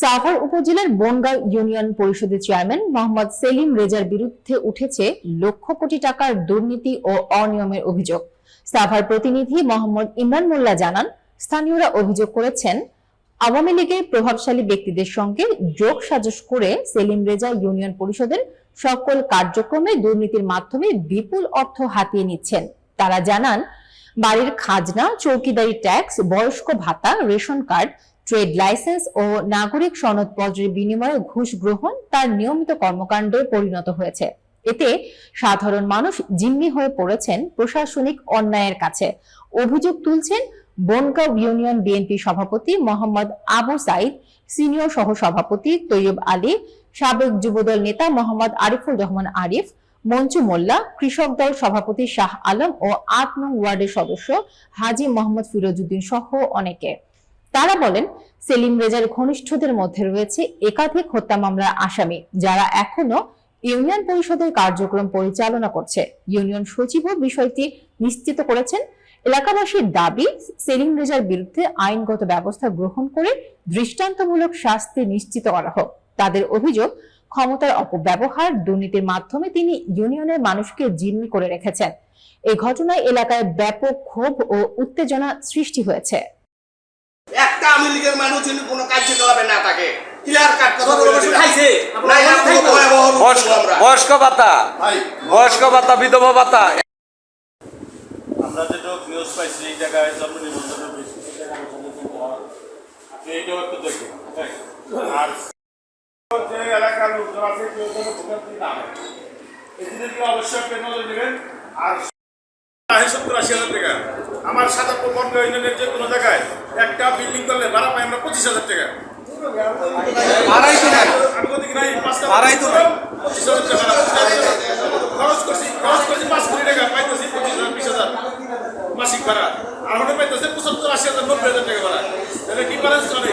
সাভার উপজেলার বনগাঁও ইউনিয়ন পরিষদের চেয়ারম্যান মোহাম্মদ সেলিম রেজার বিরুদ্ধে উঠেছে লক্ষ কোটি টাকার দুর্নীতি ও অনিয়মের অভিযোগ। সাভার প্রতিনিধি মোহাম্মদ ইমরান মোল্লা জানান, স্থানীয়রা অভিযোগ করেছেন, আওয়ামী লীগের প্রভাবশালী ব্যক্তিদের সঙ্গে যোগ সাজস করে সেলিম রেজা ইউনিয়ন পরিষদের সকল কার্যক্রমে দুর্নীতির মাধ্যমে বিপুল অর্থ হাতিয়ে নিচ্ছেন। তারা জানান, বাড়ির খাজনা, চৌকিদারি ট্যাক্স, বয়স্ক ভাতা, রেশন কার্ড ট্রেড লাইসেন্স ও নাগরিক সনদপত্রের বিনিময়ে ঘুষ গ্রহণ তার নিয়মিত কর্মকাণ্ডে পরিণত হয়েছে। এতে সাধারণ মানুষ জিম্মি হয়ে পড়েছেন প্রশাসনিক অন্যায়ের কাছে। অভিযোগ তুলছেন বনগাঁও ইউনিয়ন বিএনপি সভাপতি মোহাম্মদ আবু সাইদ, সিনিয়র সহ সভাপতি তৈয়ব আলী, সাবেক যুবদল নেতা মোহাম্মদ আরিফুর রহমান আরিফ মঞ্জু মোল্লা, কৃষক দল সভাপতি শাহ আলম ও আট নং ওয়ার্ডের সদস্য হাজি মোহাম্মদ ফিরোজউদ্দিন সহ অনেকে। তারা বলেন, সেলিম রেজার ঘনিষ্ঠদের মধ্যে রয়েছে একাধিক হত্যা মামলার আসামি, যারা এখনও ইউনিয়ন পরিষদের কার্যক্রম পরিচালনা করছে। ইউনিয়ন সচিবও বিষয়টি নিশ্চিত করেছেন, এলাকাবাসীর দাবি, সেলিম রেজার বিরুদ্ধে আইনগত ব্যবস্থা গ্রহণ করে দৃষ্টান্তমূলক শাস্তি নিশ্চিত করা হোক। তাদের অভিযোগ, ক্ষমতার অপব্যবহার দুর্নীতির মাধ্যমে তিনি ইউনিয়নের মানুষকে জিম্মি করে রেখেছেন। এই ঘটনায় এলাকায় ব্যাপক ক্ষোভ ও উত্তেজনা সৃষ্টি হয়েছে। একটা আওয়ামী লীগের মানুষ যদি কোনো কার্যকলাপে না থাকে ক্লিয়ার কাট বয়স্ক আমরা। বয়স্ক ভাতা। ভাই, বয়স্ক ভাতা বিধবা ভাতা। আমরা যেটা নিউজ পাইছি এই জায়গায় জন্ম নিবন্ধনের বেশি এই জায়গায় আলোচনা কিন্তু। আপনি এইটাও একটু দেখবেন। আর যে এলাকার লোকজন আছে কেউ যেন ভোগান্তি না হয়। এই জিনিসগুলো অবশ্যই আপনি নজর আর সত্তর আশি হাজার টাকা আমার সাতাত্তর বন্ধ ইউনিয়নের যে কোনো জায়গায় একটা বিল্ডিং করলে ভাড়া পাই আমরা পঁচিশ হাজার টাকা। আড়াই তো নাই আমি বলতে কি নাই পাঁচটা আড়াই তো নাই। পঁচিশ হাজার টাকা খরচ করছি খরচ করছি পাঁচ কোটি টাকা পাইতেছি পঁচিশ হাজার বিশ হাজার মাসিক ভাড়া। আর হলে পাইতেছে পঁচাত্তর আশি হাজার নব্বই হাজার টাকা ভাড়া। তাহলে কি ব্যালেন্স চলে?